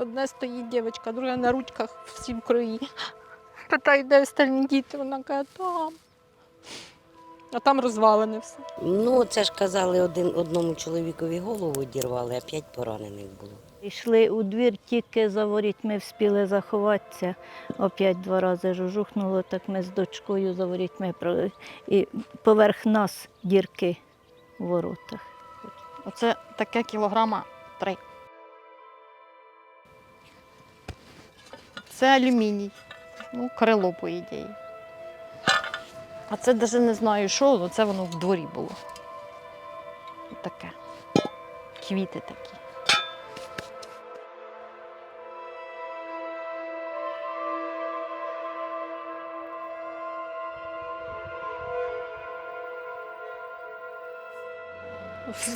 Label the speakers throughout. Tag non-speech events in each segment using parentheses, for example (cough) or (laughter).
Speaker 1: одна стоїть дівчинка, друга на ручках всі в крові. Питаю, де остальні діти? Вона каже, там. А там розвалене все.
Speaker 2: Ну, це ж казали, один, одному чоловікові голову дірвали, а п'ять поранених було.
Speaker 3: Йшли у двір, тільки за воріт ми вспіли заховатися. Опять два рази жужухнуло, так ми з дочкою за ворітьми про- і поверх нас дірки в воротах.
Speaker 1: Оце таке кілограма три. Це алюміній. Ну, крило, по ідеї. А це навіть не знаю що, але це воно в дворі було. Таке. Квіти такі.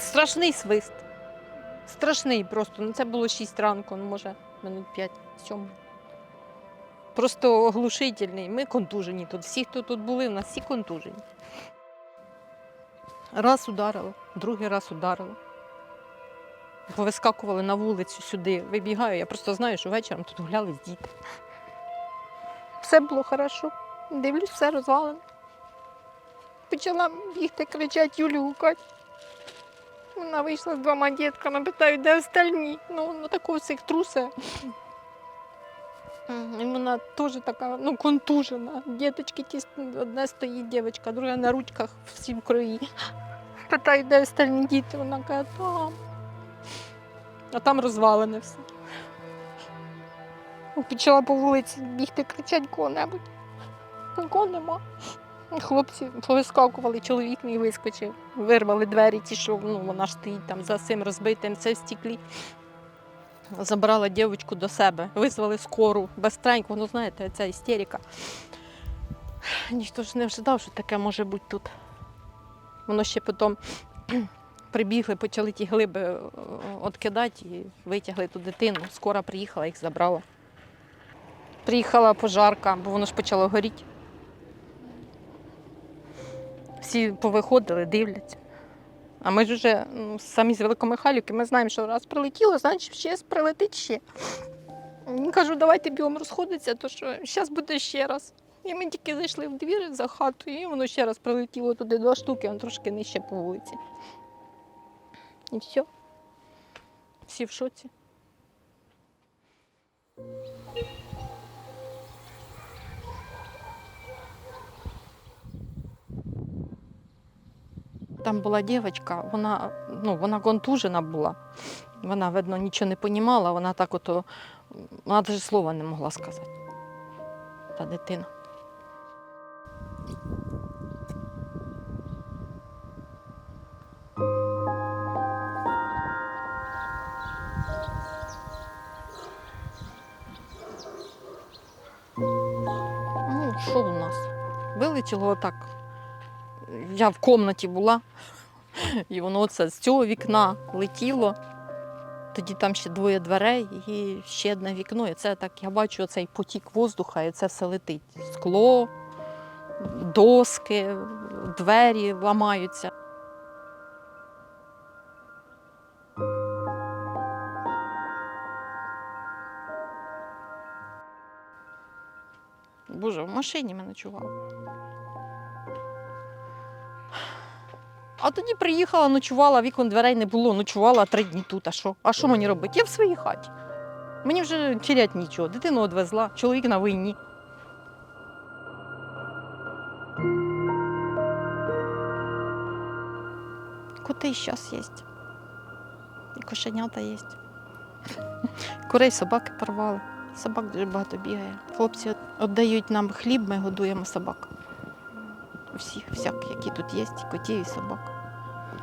Speaker 1: Страшний свист. Страшний просто. Ну, це було 6 ранку, ну може минут 5-7. Просто оглушительний. Ми контужені тут. Всі, хто тут були, у нас всі контужені. Раз ударило, другий раз ударило. Повискакували на вулицю сюди. Вибігаю. Я просто знаю, що вечором тут гуляли з діти. Все було хорошо. Дивлюсь, все розвалено. Почала бігти, кричати, Юлю гукати. Вона вийшла з двома дітками, питаю, де остальні? Ну, ну такого всіх трусе. І вона теж така, ну, контужена. Діточки ті, одна стоїть дівчинка, друга на ручках всі в крові. Питаю, (laughs) де остальні діти? Вона каже, там. А там розвалене все. Почала по вулиці бігти, кричати кого-небудь. Нікого нема. Хлопці повискакували, чоловік мій вискочив, вирвали двері, ті, що ну, вона ж стоїть там за цим розбитим, все в стіклі. Забрала дівчинку до себе, визвали скору, безстренько, ну знаєте, ця істерика. Ніхто ж не ожидав, що таке може бути тут. Воно ще потім (clears throat) прибігли, почали ті глиби відкидати і витягли ту дитину. Скора приїхала, їх забрала. Приїхала пожарка, бо воно ж почало горіти. Всі повиходили, дивляться. А ми ж вже ну, самі з Великомихайлівки, ми знаємо, що раз прилетіло, значить ще прилетить ще. Кажу, давайте бігом розходитися, то що зараз буде ще раз. І ми тільки зайшли в двір за хату, і воно ще раз прилетіло туди два штуки, воно трошки нижче по вулиці. І все. Всі в шоці. Там була дівчинка, вона, ну, вона контужена була. Вона, видно, нічого не понімала, вона так ото, вона навіть слова не могла сказати. Та дитина. Ну, що у нас? Вилетіло отак. Я в кімнаті була, і воно це з цього вікна летіло. Тоді там ще двоє дверей і ще одне вікно. І це так, я бачу цей потік воздуха, і це все летить. Скло, доски, двері ламаються. Боже, в машині ми ночували. А тоді приїхала, ночувала, вікон дверей не було, ночувала три дні тут. А що? А що мені робити? Я в своїй хаті. Мені вже терять нічого. Дитину одвезла, чоловік на війні. Коти зараз є. І кошенята є. (laughs) Курей собаки порвали. Собак дуже багато бігає. Хлопці віддають нам хліб, ми годуємо собак. Всіх, всяк, які тут є, і котів і собак.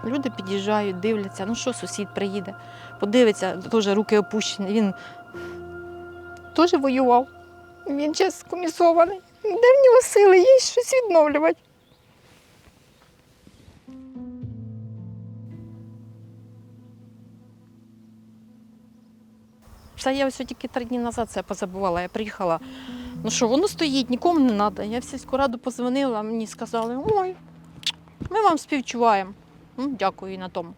Speaker 1: Люди під'їжджають, дивляться, ну що сусід приїде, подивиться, теж руки опущені. Він теж воював. Він час комісований. Де в нього сили є щось відновлювати? Це я ось тільки три дні назад це позабувала. Я приїхала. Ну що, воно стоїть, нікому не треба. Я в сільську раду позвонила, мені сказали, ой, ми вам співчуваємо. Ну, дякую і на тому.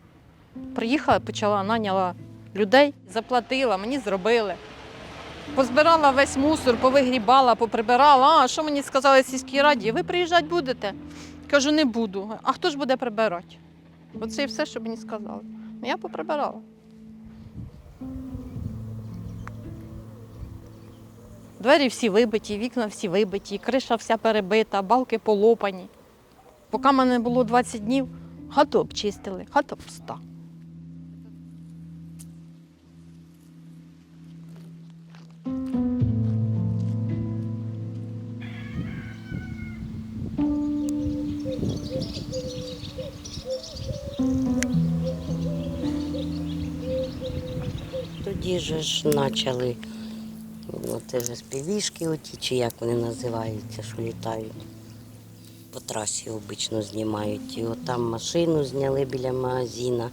Speaker 1: Приїхала, почала, наняла людей. Заплатила, мені зробили. Позбирала весь мусор, повигрібала, поприбирала. А що мені сказали в сільській раді? Ви приїжджати будете? Кажу, не буду. А хто ж буде прибирати? Оце і все, що мені сказали. Ну, Я поприбирала. Двері всі вибиті, вікна всі вибиті, криша вся перебита, балки полопані. Поки мене було 20 днів, хату обчистили, хата пуста.
Speaker 2: Тоді же ж почали, це ж співішки оті, чи як вони називаються, що літають. По трасі обично знімають. І от там машину зняли біля магазина.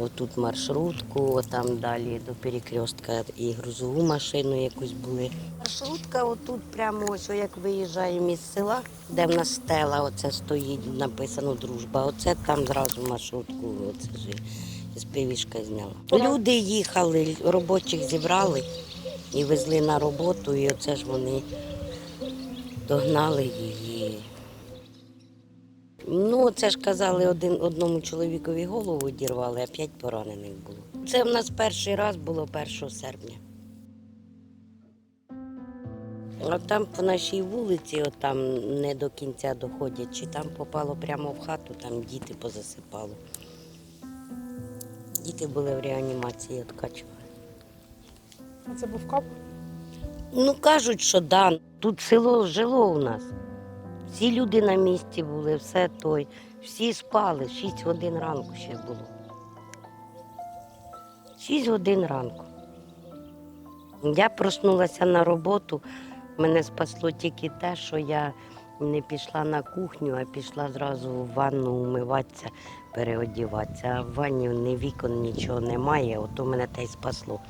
Speaker 2: Отут маршрутку, отам далі до перекрестка і грузову машину якусь були. Маршрутка отут прямо ось, як виїжджаємо із села, де в нас стела, оце стоїть, написано дружба. Оце там зразу маршрутку, оце ж співішка зняла. Люди їхали, робочих зібрали і везли на роботу, і оце ж вони догнали її. Ну, це ж казали, один, одному чоловікові голову дірвали, а п'ять поранених було. Це в нас перший раз було 1 серпня. А там по нашій вулиці, от не до кінця доходячи, там попало прямо в хату, там діти позасипало. Діти були в реанімації, откачували.
Speaker 4: А це був кап?
Speaker 2: Ну, кажуть, що да. Тут село жило у нас. Всі люди на місці були, все той. Всі спали, 6 годин ранку ще було. 6 годин ранку. Я проснулася на роботу. Мене спасло тільки те, що я не пішла на кухню, а пішла зразу в ванну умиватися, переодіватися. А в ванні ні вікон, нічого немає, ото мене те й спасло.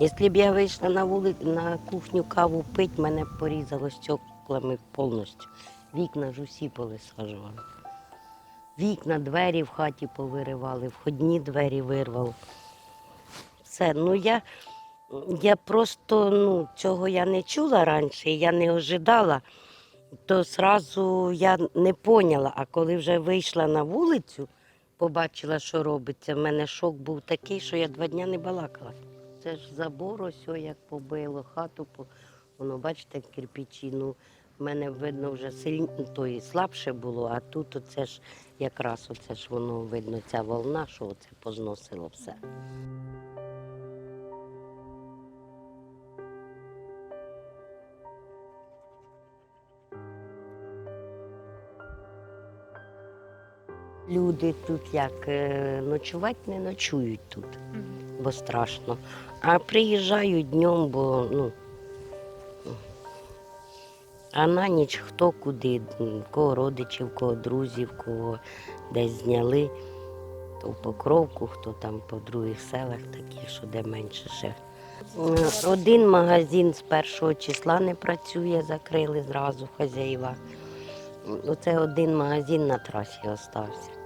Speaker 2: Якщо б я вийшла на вули... на кухню каву пити, мене порізало стеклами повністю. Вікна ж усі повисаджували. Вікна, двері в хаті повиривали, входні двері вирвало. Все, ну я, я просто ну, цього я не чула раніше, я не ожидала, то зразу я не поняла. А коли вже вийшла на вулицю, побачила, що робиться, в мене шок був такий, що я два дні не балакала. Це ж забор ось як побило, хату, воно, бачите, кирпичі, ну, в мене видно вже сильні, то і слабше було, а тут оце ж якраз оце ж воно видно, ця волна, що оце позносило все. Люди тут як е, ночувати не ночують тут, бо страшно. А приїжджають днем, бо ну. А на ніч хто куди, кого родичів, кого друзів, кого десь зняли, то в Покровку, хто там по других селах, такі, що де менше ще. Один магазин з першого числа не працює, закрили зразу хазяїва. Оце один магазин на трасі остався.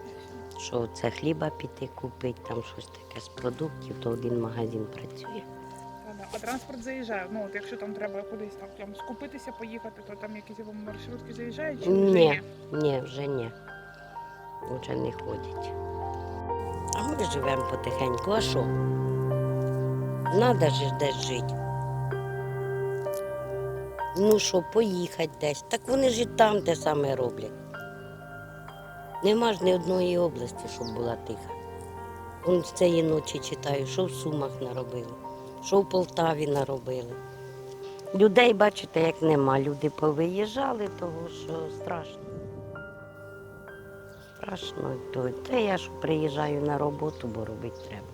Speaker 2: Що це хліба піти купити, там щось таке з продуктів, то один магазин працює.
Speaker 4: А транспорт заїжджає. Ну, от якщо там треба кудись там, там скупитися, поїхати, то там якісь вам маршрутки заїжджають чи вже
Speaker 2: Ні, ні, вже ні. Вже не ходять. А ми живемо потихеньку, а що? Надо ж десь жити. Ну що, поїхати десь. Так вони ж і там те саме роблять. Нема ж ні одної області, щоб була тиха. Он з цієї ночі читаю, що в Сумах наробили, що в Полтаві наробили. Людей, бачите, як нема. Люди повиїжджали, того що страшно. Страшно. То, Та я ж приїжджаю на роботу, бо робити треба.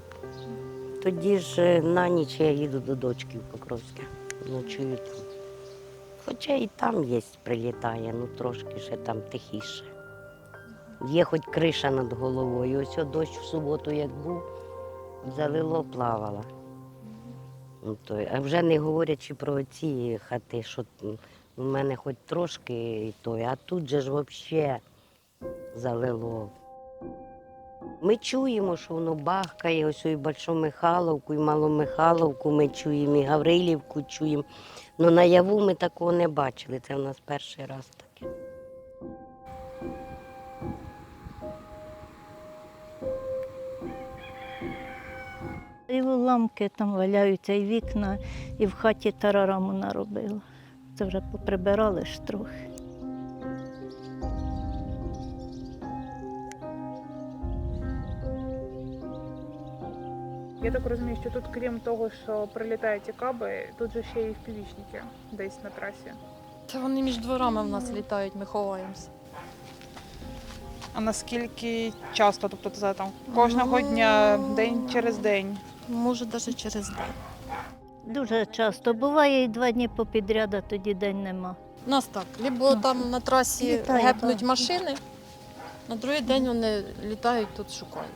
Speaker 2: Тоді ж е, на ніч я їду до дочки в Покровське. Ночую там. Хоча і там є, прилітає, ну трошки ще там тихіше. Є хоч криша над головою. Ось дощ в суботу, як був, залило, плавала. Ну, а вже не говорячи про ці хати, що у мене хоч трошки і той, а тут же ж взагалі залило. Ми чуємо, що воно бахкає, ось і Большу Михайловку, і Малу Михайловку ми чуємо, і Гаврилівку чуємо. Ну наяву ми такого не бачили. Це в нас перший раз
Speaker 3: уламки там валяються, і вікна, і в хаті тарараму наробила. Це вже поприбирали ж трохи.
Speaker 4: Я так розумію, що тут, крім того, що прилітають ті каби, тут же ще й впівічники десь на трасі.
Speaker 1: Та вони між дворами в нас літають, ми ховаємося.
Speaker 4: А наскільки часто, тобто це там кожного
Speaker 1: Ну,
Speaker 4: дня, день через день?
Speaker 1: Може, навіть через день.
Speaker 3: Дуже часто. Буває і два дні попідряд, а тоді день нема.
Speaker 1: У нас так. Либо
Speaker 3: Ну,
Speaker 1: там на трасі
Speaker 3: літає,
Speaker 1: гепнуть
Speaker 3: так.
Speaker 1: машини, на другий день вони літають тут шукають.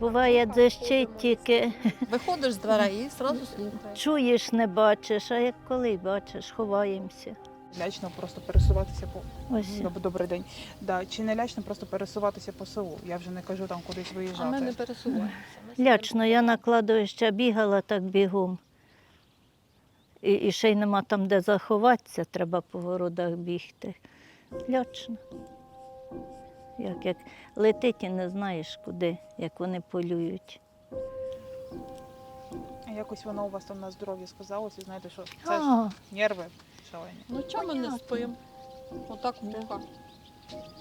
Speaker 3: Буває, дзищить тільки
Speaker 1: Виходиш з дверей і одразу слухаєш.
Speaker 3: чуєш, не бачиш, а як коли бачиш, ховаємося.
Speaker 4: Лячно просто пересуватися по
Speaker 3: Ось.
Speaker 4: Доб- добрий день. Да, чи не лячно просто пересуватися по селу? Я вже не кажу там кудись
Speaker 1: А ми не
Speaker 4: виїжджати.
Speaker 1: пересуваємося. Ми (laughs)
Speaker 3: Лячно, я на кладовище бігала так бігом. І, і ще й нема там, де заховатися, треба по городах бігти. Лячно. Як, як летить і не знаєш куди, як вони полюють.
Speaker 4: Якось воно у вас там на здоров'ї сказалося, і знаєте, що це ж
Speaker 3: А,
Speaker 4: нерви шалені.
Speaker 1: Ну чому ми не спимо? Отак вуха.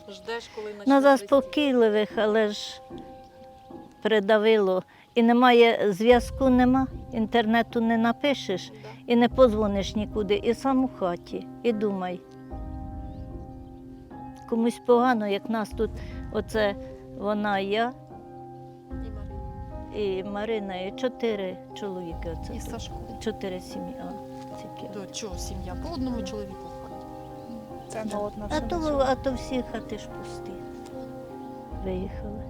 Speaker 1: Ждеш, коли
Speaker 3: на
Speaker 1: почне
Speaker 3: заспокійливих, але ж придавило. І немає зв'язку, нема, інтернету не напишеш і не позвониш нікуди, і сам у хаті, і думай. Комусь погано, як нас тут, оце вона, я і Марина, і чотири чоловіки. Оце
Speaker 1: І
Speaker 3: тут.
Speaker 1: Сашко.
Speaker 3: Чотири сім'ї. Тільки.
Speaker 1: То чого сім'я? По одному чоловіку ходить.
Speaker 4: Це на
Speaker 3: А то, а то всі хати ж пусті. Виїхали.